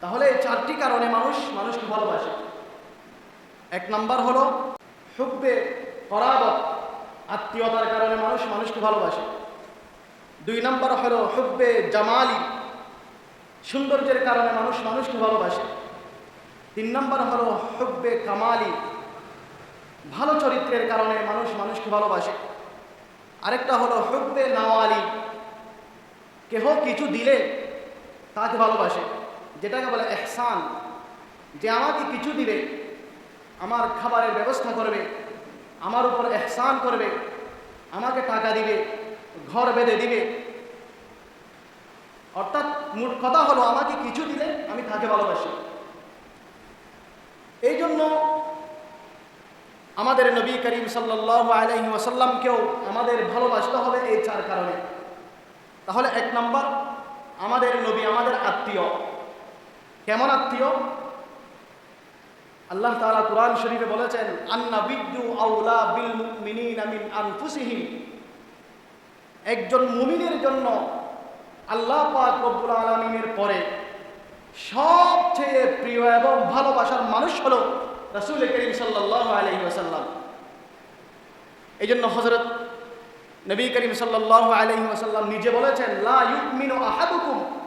তাহলে এই চারটি কারণে মানুষ, মানুষকে ভালোবাসে। এক নাম্বার হলো হুব্বে করাবত আত্মীয়তার কারণে মানুষ মানুষকে ভালোবাসে। দুই নাম্বার হলো হুব্বে জামালি, সৌন্দর্যের কারণে মানুষ মানুষকে ভালোবাসে। তিন নম্বর হলো হুব্বে কামালি, ভালো চরিত্রের কারণে মানুষ মানুষকে ভালোবাসে। আরেকটা হলো হুব্বে নাওয়ালি, কেহ কিছু দিলে তাকে ভালোবাসে। যেটাকে বলে এহসান, যে আমাকে কিছু দিবে, আমার খাবারের ব্যবস্থা করবে, আমার উপর এহসান করবে, আমাকে টাকা দিবে, ঘর বেঁধে দিবে। অর্থাৎ মোট কথা হলো, আমাকে কিছু দিলে আমি তাকে ভালোবাসি। এই জন্য আমাদের নবী করিম সাল্লাহ আলহি ওয়াসাল্লামকেও আমাদের ভালোবাসতে হবে এই চার কারণে। তাহলে এক নম্বর, আমাদের নবী আমাদের আত্মীয়। কেমন আত্মীয়? আল্লাহ তাআলা কোরআন শরীফে বলেছেন, আন্না বিদ্যু আউলা বিল একজন মুমিনের জন্য আল্লাহ পাক রব্বুল পরে সবচেয়ে প্রিয় এবং ভালোবাসার মানুষ হলো রাসূল করিম সাল্লাল্লাহু আলাইহি ওয়াসাল্লাম। এই জন্য হযরত নবী করিম সাল্লাল্লাহু আলাইহি ওয়াসাল্লাম নিজে বলেছেন, লা ইউমিনু আহাদুকুম।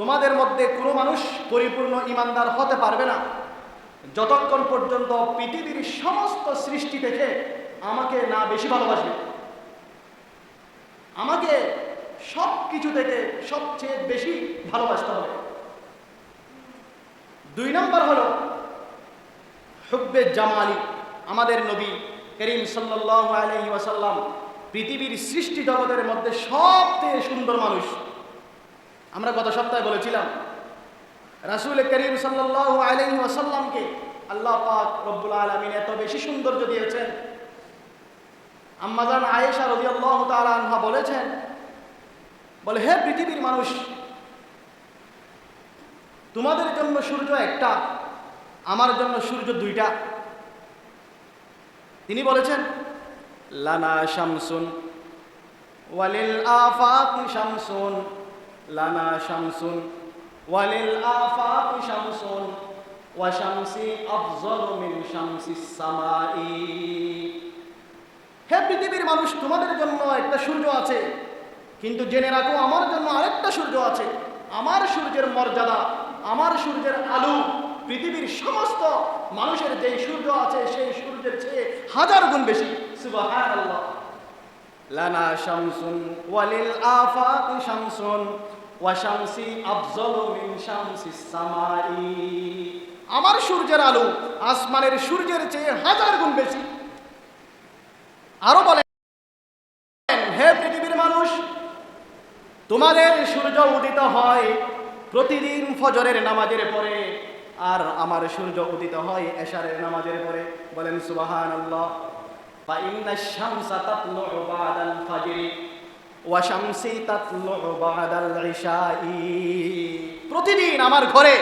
তোমাদের মধ্যে কোনো মানুষ পরিপূর্ণ ইমানদার হতে পারবে না। যতক্ষণ পর্যন্ত পৃথিবীর সমস্ত সৃষ্টি থেকে আমাকে না বেশি ভালোবাসবে, আমাকে সব কিছু থেকে সবচেয়ে বেশি ভালোবাসতে হবে। দুই নম্বর হলো, হুব্বে জামালি, আমাদের নবী করিম সাল্লাহ আলহি পৃথিবীর সৃষ্টি জগতের মধ্যে সবচেয়ে সুন্দর মানুষ। আমরা গত সপ্তাহে বলেছিলাম, রাসুল করিম সাল্লাহ ওয়াসাল্লামকে আল্লাহ পাক রব্বুল আলমিন এত বেশি সৌন্দর্য দিয়েছেন। আম্মাজান আয়েশা রবি আল্লাহ তালা বলেছেন, বলে, হে পৃথিবীর মানুষ, তোমাদের জন্য সূর্য একটা, আমার জন্য সূর্য দুইটা। তিনি বলেছেন, লানা শামসুন, ওয়ালিল আফাকি শামসুন। লানা শামসুন, ওয়ালিল আফাকি শামসুন, ওয়া শামসি আফজলু মিন শামসিস সামাই। হে পৃথিবীর মানুষ, তোমাদের জন্য একটা সূর্য আছে, কিন্তু জেনে রাখো, আমার জন্য আরেকটা সূর্য আছে। আমার সূর্যের মর্যাদা, আমার সূর্যের আলো, পৃথিবীর সমস্ত মানুষের যে সূর্য আছে, সেই সূর্যের চেয়ে হাজার গুণ বেশি। সুবহানাল্লাহ। লানা শামসুন, ওয়ালিল আফাকি শামসুন ওয়া শামসি আফজলু মিন শামসিস সামাই। আমার সূর্যের আলো আসমানের সূর্যের চেয়ে হাজার গুণ বেশি। আরও বলেন, হে পৃথিবীর মানুষ, তোমাদের সূর্য উদিত হয় প্রতিদিন ফজরের নামাজের পরে, আর আমার সূর্য উদিত হয় এশারের নামাজের পরে। বলেন সুবাহান আল্লাহ শামসা ফাজরি ওয়া শামসি তাতলু বাদাল ইশাই প্রতিদিন আমার ঘরে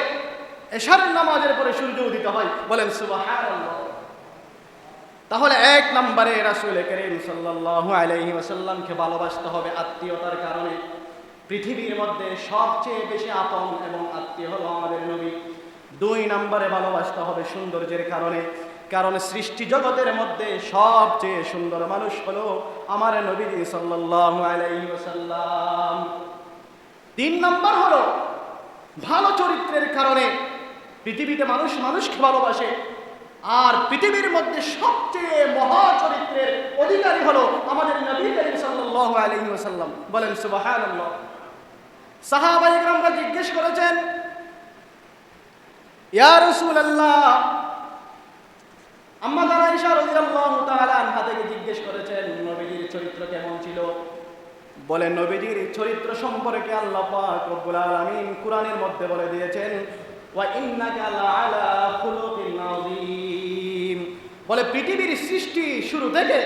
এশারের নামাজের পরে সূর্য উদিত হয়, বলেন তাহলে এক নম্বরে রাসূল করিম সাল্লাল্লাহু আলাইহি ওয়াসাল্লামকে ভালোবাসতে হবে আত্মীয়তার কারণে। পৃথিবীর মধ্যে সবচেয়ে বেশি আপন এবং আত্মীয় হলো আমাদের নবী। দুই নম্বরে ভালোবাসতে হবে সৌন্দর্যের কারণে। কারণ সৃষ্টি জগতের মধ্যে সবচেয়ে সুন্দর মানুষ হলো আমার নবী সাল্লাল্লাহু আলাইহি তিন নম্বর হলো ভালো চরিত্রের কারণে পৃথিবীতে মানুষ মানুষকে ভালোবাসে, আর পৃথিবীর মধ্যে সবচেয়ে মহা চরিত্রের অধিকারী হলো আমাদের নবী করিম সাল্লাল্লাহু আলাইহি বলেন, সুবহানাল্লাহ। সাহাবা ইকরামরা জিজ্ঞেস করেছেন, ইয়া রাসূলুল্লাহ আম্মা আয়েশা রাদিয়াল্লাহু তাআলা আনহা থেকে জিজ্ঞেস করেছেন, নবীজির চরিত্র কেমন ছিল? বলে নবীজির চরিত্র সম্পর্কে আল্লাহ পাক রব্বুল আলামিন কোরআনের মধ্যে বলে দিয়েছেন, ওয়া ইন্নাকা লাআলা খুলুকিন আযীম। বলে, পৃথিবীর সৃষ্টি শুরু থেকে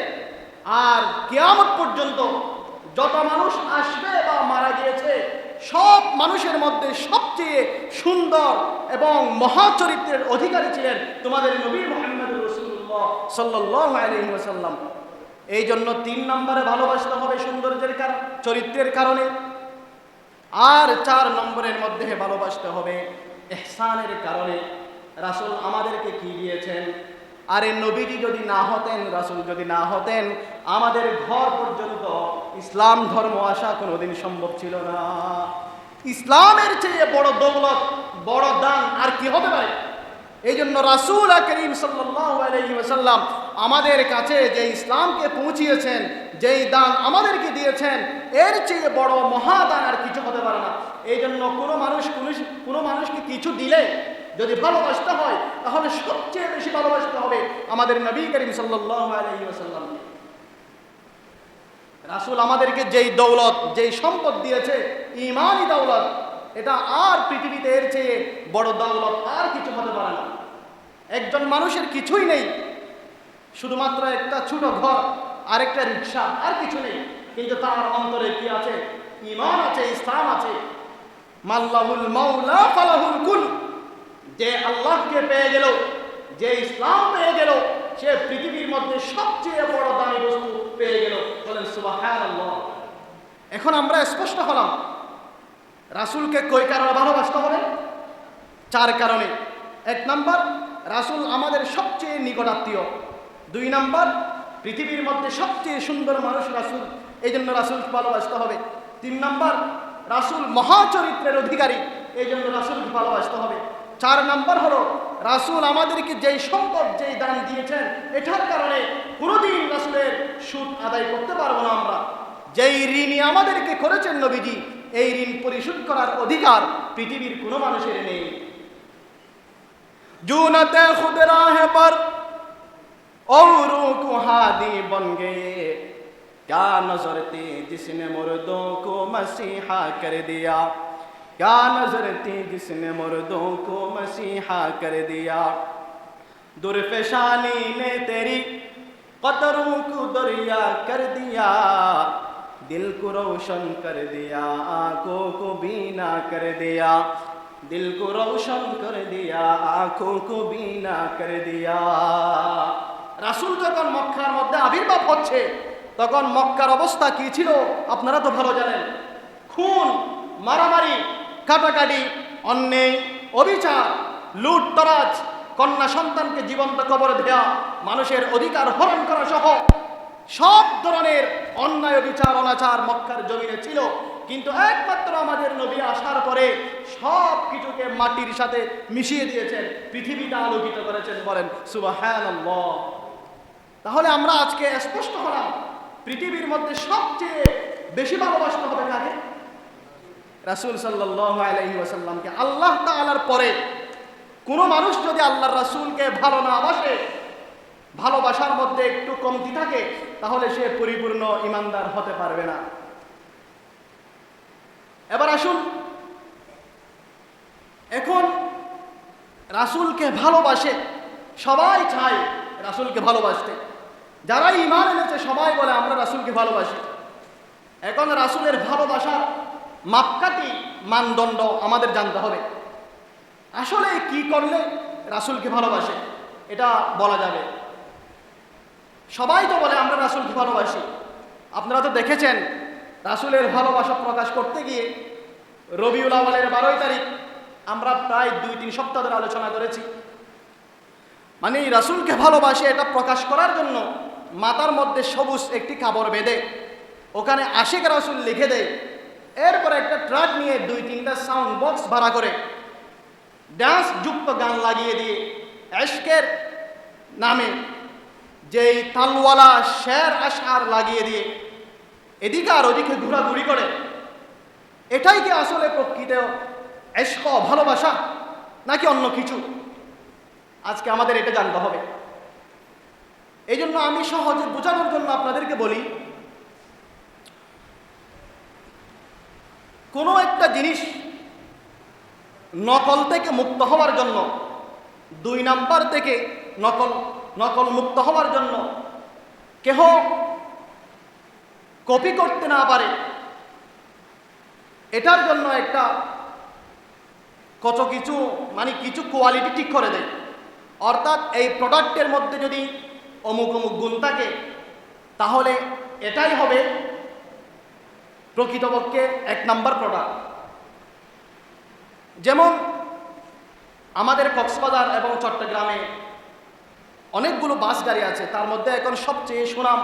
আর কিয়ামত পর্যন্ত যত মানুষ আসবে বা মারা গিয়েছে, সব মানুষের মধ্যে সবচেয়ে সুন্দর এবং মহা চরিত্রের অধিকারী ছিলেন তোমাদের নবী মোহাম্মদ আলহি এই জন্য তিন নম্বরে ভালোবাসতে হবে সৌন্দর্যের কারণ, চরিত্রের কারণে। আর চার নম্বরের মধ্যে ভালোবাসতে হবে এহসানের কারণে। রাসূল আমাদেরকে কি দিয়েছেন? আরে নবীজি যদি না হতেন, রাসূল যদি না হতেন, আমাদের ঘর পর্যন্ত ইসলাম ধর্ম আসা কোনোদিন সম্ভব ছিল না। ইসলামের চেয়ে বড় দৌলত, বড় দান আর কি হতে পারে? এই জন্য রাসুল করিম ওয়াসাল্লাম আমাদের কাছে যে ইসলামকে পৌঁছিয়েছেন, যেই দান আমাদেরকে দিয়েছেন, এর চেয়ে বড় মহাদান আর কিছু হতে পারে না। এই জন্য কোনো মানুষ কোনো মানুষকে কিছু দিলে যদি ভালোবাসতে হয়, তাহলে সবচেয়ে বেশি ভালোবাসতে হবে আমাদের নবী করিম ওয়াসাল্লামকে রাসুল আমাদেরকে যেই দৌলত, যেই সম্পদ দিয়েছে ইমানই দৌলত এটা আর পৃথিবীতে এর চেয়ে বড় দৌলত আর কিছু হতে পারে না। একজন মানুষের কিছুই নেই। শুধুমাত্র একটা ছোট ঘর, আরেকটা রিক্সা, আর কিছু নেই। কিন্তু তার অন্তরে কি আছে? ইমান আছে, ইসলাম আছে। মাল্লাহুল মাওলা ফালাহুল কুল। যে আল্লাহকে পেয়ে গেল, যে ইসলাম পেয়ে গেল, সে পৃথিবীর মধ্যে সবচেয়ে বড় দামি বস্তু পেয়ে গেল। বলেন, সুবহানাল্লাহ। এখন আমরা স্পষ্ট হলাম। রাসূলকে কই কারণে ভালোবাসতে হবে? চার কারণে। এক নাম্বার, রাসূল আমাদের সবচেয়ে নিকটাত্মীয় দুই নাম্বার, পৃথিবীর মধ্যে সবচেয়ে সুন্দর মানুষ রাসূল এই জন্য রাসূলকে ভালোবাসতে হবে। তিন নাম্বার, রাসূল মহাচরিত্রের অধিকারী এই জন্য রাসূলকে ভালোবাসতে হবে। চার নাম্বার হলো, রাসূল আমাদেরকে যেই সম্পদ, যেই দান দিয়েছেন, এটার কারণে কোনোদিন রাসুলের সুদ আদায় করতে পারব না আমরা। যেই ঋণই আমাদেরকে করেছেন নবীজি এই ঋণ পরিশোধ করার অধিকার পৃথিবীর কোনো মানুষের নেই। جونت خود راہ پر اوروں کو ہادی بن گئے کیا نظر تھی جس نے مردوں کو مسیحا کر دیا کیا نظر تھی جس نے مردوں کو مسیحا کر دیا درفشانی نے تیری قطروں کو دریا کر دیا दिल को रोशन कर दिया आंखों को बीना कर दिया दिल को रोशन कर दिया आंखों को बीना कर दिया রাসূল যখন মক্কার মধ্যে আবির্ভাব হচ্ছে তখন মক্কার অবস্থা কি ছিল আপনারা তো ভালো জানেন খুন মারামারি কাটাকাটি অন্যায় অবিচার লুটতরাজ কন্যা সন্তানকে জীবন্ত কবর দেয়া মানুষের অধিকার হরণ করা সহ সব ধরনের অন্যায়, বিচার, অনাচার মক্কার জমিনে ছিল। কিন্তু একমাত্র আমাদের নবী আসার পরে সব কিছুকে মাটির সাথে মিশিয়ে দিয়েছেন, পৃথিবীটা আলোকিত করেছেন বলেন, সুবহানাল্লাহ। তাহলে আমরা আজকে স্পষ্ট হলাম, পৃথিবীর মধ্যে সবচেয়ে বেশি ভালোবাসতে হবে কাকে? রাসূল সাল্লাল্লাহু আলাইহি ওয়াসাল্লামকে। আল্লাহ তাআলার পরে কোনো মানুষ যদি আল্লাহর রাসূলকে ভালো না বাসে ভালোবাসার মধ্যে একটু কমতি থাকে, তাহলে সে পরিপূর্ণ ইমানদার হতে পারবে না। এবার আসুন। এখন রাসূলকে ভালোবাসে, সবাই চায় রাসূলকে ভালোবাসতে। যারা ইমান এনেছে, সবাই বলে, আমরা রাসূলকে ভালোবাসি। এখন রাসূলের ভালোবাসার মাপকাটি মানদণ্ড আমাদের জানতে হবে। আসলে কি করলে রাসূলকে ভালোবাসে, এটা বলা যাবে। সবাই তো বলে আমরা রাসুলকে ভালোবাসি। আপনারা তো দেখেছেন, রাসুলের ভালোবাসা প্রকাশ করতে গিয়ে রবিউল আওয়ালের বারোই তারিখ আমরা প্রায় দুই, তিন সপ্তাহ ধরে আলোচনা করেছি। মানে এই রাসূলকে ভালোবাসে এটা প্রকাশ করার জন্য মাতার মধ্যে সবুজ একটি কাপড় বেঁধে, ওখানে আশিক রাসুল লিখে দেয়, এরপর একটা ট্রাক নিয়ে দুই, তিনটা সাউন্ড বক্স ভাড়া করে ডান্স যুক্ত গান লাগিয়ে দিয়ে, এশকের নামে যেই তালওয়ালা শের আশার লাগিয়ে দিয়ে এদিকে আর ওদিকে ঘোরাঘুরি করে, এটাই কি আসলে প্রকৃত এশক ভালোবাসা নাকি অন্য কিছু? আজকে আমাদের এটা জানতে হবে। এই জন্য আমি সহজে বোঝানোর জন্য আপনাদেরকে বলি, কোনো একটা জিনিস নকল থেকে মুক্ত হওয়ার জন্য দুই নাম্বার থেকে নকল নকল মুক্ত হওয়ার জন্য কেহ কপি করতে না পারে, এটার জন্য একটা কত কিছু মানে কিছু কোয়ালিটি ঠিক করে দেয়। অর্থাৎ এই প্রোডাক্টের মধ্যে যদি অমুক অমুক গুণ থাকে, তাহলে এটাই হবে প্রকৃতপক্ষে এক নাম্বার প্রোডাক্ট যেমন আমাদের কক্সবাজার এবং চট্টগ্রামে অনেকগুলো বাস গাড়ি আছে, তার মধ্যে এখন সবচেয়ে সুনাম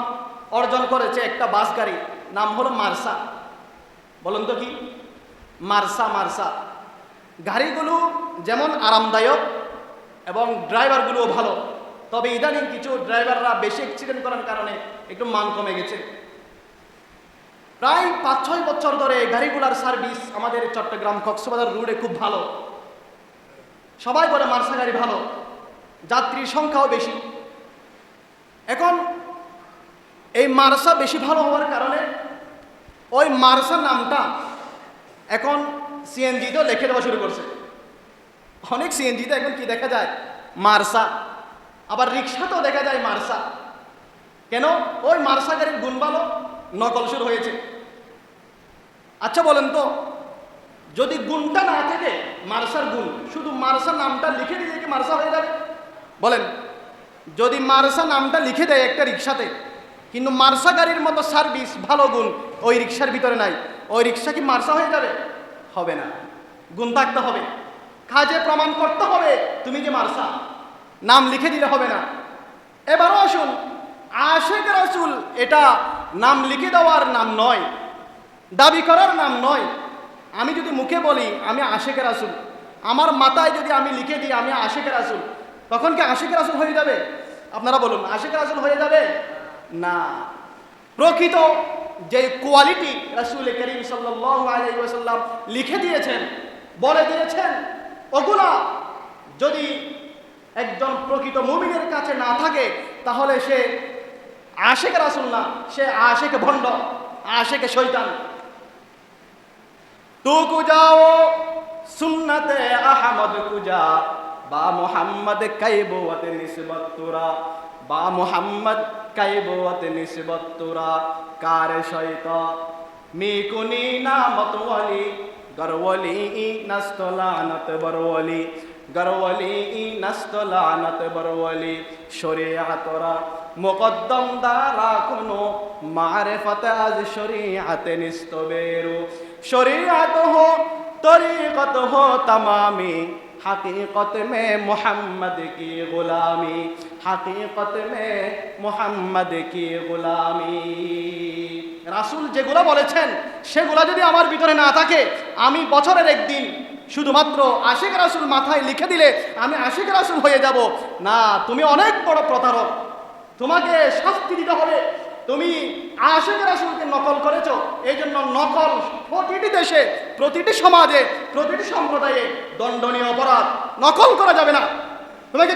অর্জন করেছে একটা বাস গাড়ি, নাম হলো মার্সা। বলুন তো কি? মার্সা মার্সা। গাড়িগুলো যেমন আরামদায়ক এবং ড্রাইভারগুলোও ভালো, তবে ইদানিং কিছু ড্রাইভাররা বেশি অ্যাক্সিডেন্ট করার কারণে একটু মান কমে গেছে। প্রায় পাঁচ ছয় বছর ধরে গাড়িগুলার সার্ভিস আমাদের চট্টগ্রাম কক্সবাজার রোডে খুব ভালো। সবাই বলে মার্সা গাড়ি ভালো। যাত্রীর সংখ্যাও বেশি। এখন এই মার্সা বেশি ভালো হওয়ার কারণে ওই মার্সা নামটা এখন সিএনজিতেও লিখে দেওয়া শুরু করছে। অনেক সিএনজিতে এখন কি দেখা যায়? মার্সা। আবার রিক্সাতেও দেখা যায় মার্সা। কেন? ওই মার্সা গাড়ির গুণ ভালো নকল শুরু হয়েছে। আচ্ছা বলেন তো, যদি গুণটা না থাকে, মার্সার গুণ, শুধু মার্সা নামটা লিখে দিলে কি মার্সা হয়ে যাবে? বলেন, যদি মার্সা নামটা লিখে দেয় একটা রিক্সাতে কিন্তু মার্সা গাড়ির মতো সার্ভিস ভালো গুণ ওই রিক্সার ভিতরে নাই, ওই রিক্সা কি মার্সা হয়ে যাবে? হবে না। গুণ থাকতে হবে। কাজে প্রমাণ করতে হবে তুমি যে মার্সা। নাম লিখে দিলে হবে না। এবারও আসুন আশেক রাসুল এটা নাম লিখে দেওয়ার নাম নয়, দাবি করার নাম নয়। আমি যদি মুখে বলি, আমি আশেকের রাসুল। আমার মাথায় যদি আমি লিখে দিই, আমি আশেকের রাসুল। তখন কি আশিক রাসুল হয়ে যাবে? আপনারা বলুন, আশিক রাসুল হয়ে যাবে? না। প্রকৃত যে কোয়ালিটি রাসুল করিম সাল্লাম লিখে দিয়েছেন, বলে দিয়েছেন, ওগুলা যদি একজন প্রকৃত মুমিনের কাছে না থাকে, তাহলে সে আশেক রাসুল না, সে আশেক ভণ্ড, আশেক শৈতান তু কুজাও সুন্নতে আহমদ কুজা। বা মোহাম্মদ কাইবতে নিসবত বা মোহাম্মদ কাইবতে নিসবত তোরা, কার শৈত মিকুনি নামত ওয়ালি গরওয়ালি নাস্তলানত বরওয়ালি, গরওয়ালি নাস্তলানত বরওয়ালি শরিয়াতরা মুকদ্দম দ্বারা কোনো মারেফত আজ শরিয়াতে নিস্তবেরু। শরিয়াত হো, তরিকত হো, তমামি हकीकत में मोहम्मद की गुलामी हकीकत में मोहम्मद की गुलामी রাসূল যেগুলো বলেছেন সেগুলো যদি আমার ভিতরে না থাকে আমি বছরের একদিন শুধুমাত্র আশেক রাসূল মাথায় লিখে দিলে আমি আশেক রাসূল হয়ে যাব না তুমি অনেক বড় প্রতারক তোমাকে শাস্তি দিতে হবে তুমি আশেখ রাসুলকে নকল করেছ। এই জন্য নকল প্রতিটি দেশে, প্রতিটি সমাজে, প্রতিটি সম্প্রদায়ে দণ্ডনীয় অপরাধ নকল করা যাবে না। তোমাকে